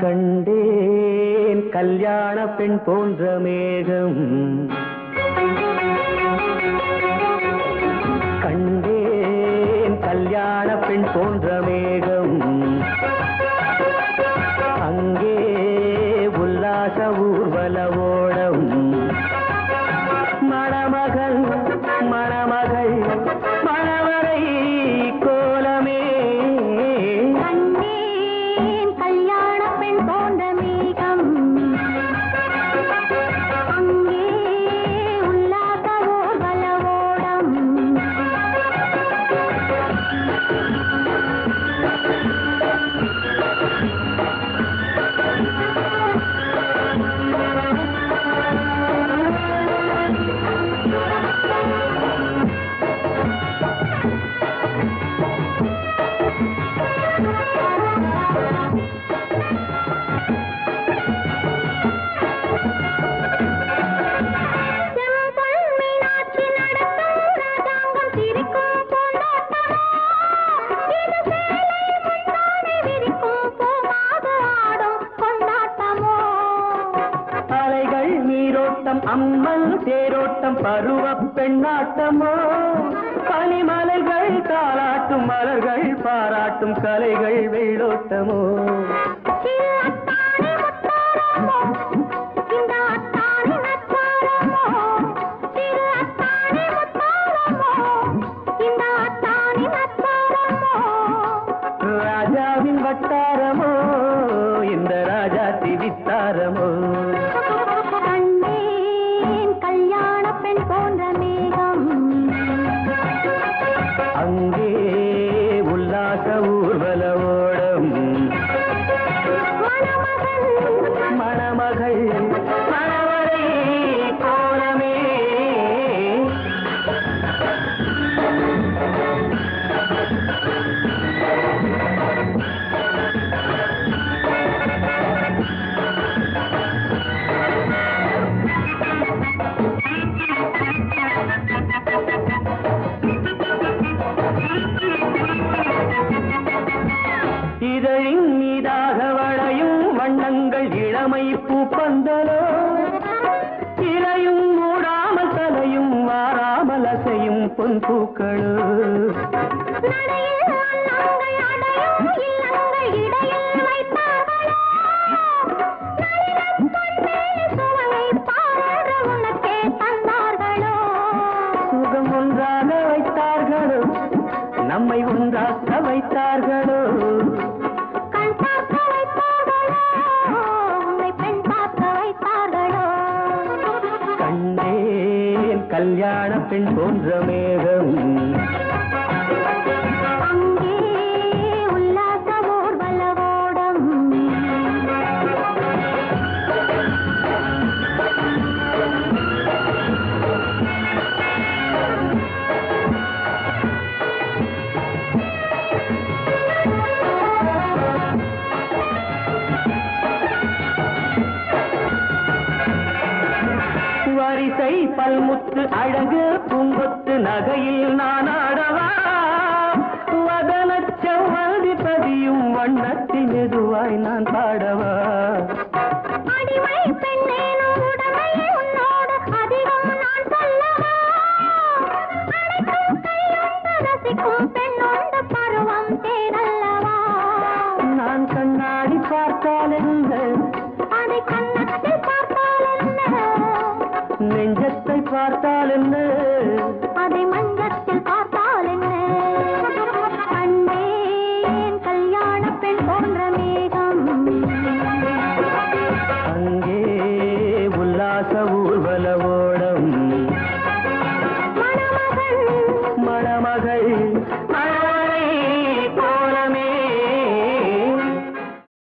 கண்டேன். கல்யாண பெண் போன்ற மேகம். கண்டேன். கல்யாண பெண் போன்ற மேகம். அங்கே உல்லாச ஊர்வல அம்மன் தேரோட்டம் பருவ பெண்ணாட்டமோ? பனிமலர்கள் தாளாட்டும் மலர்கள் பாராட்டும் கலைகள் வெள்ளோட்டமோ இளமை பூப்பந்தலோ இலையும் மூடாமல் தலையும் வாராமல் அசையும் பொன் பூக்களோ? சுகம் ஒன்றாக வைத்தார்களோ? நம்மை ஒன்றாக்க வைத்தார்களோ? கல்யாண பெண் போன்ற மேகம். வரிசை பல்முத்து அழகு பூங்கொத்து நகையில் நான் ஆடவா? வதன செவ்வந்தி பதியும் வண்ணத்தில் மெதுவாய் நான் பாட சிங்கத்தை பார்த்தால் என்ன? அதை மஞ்சள்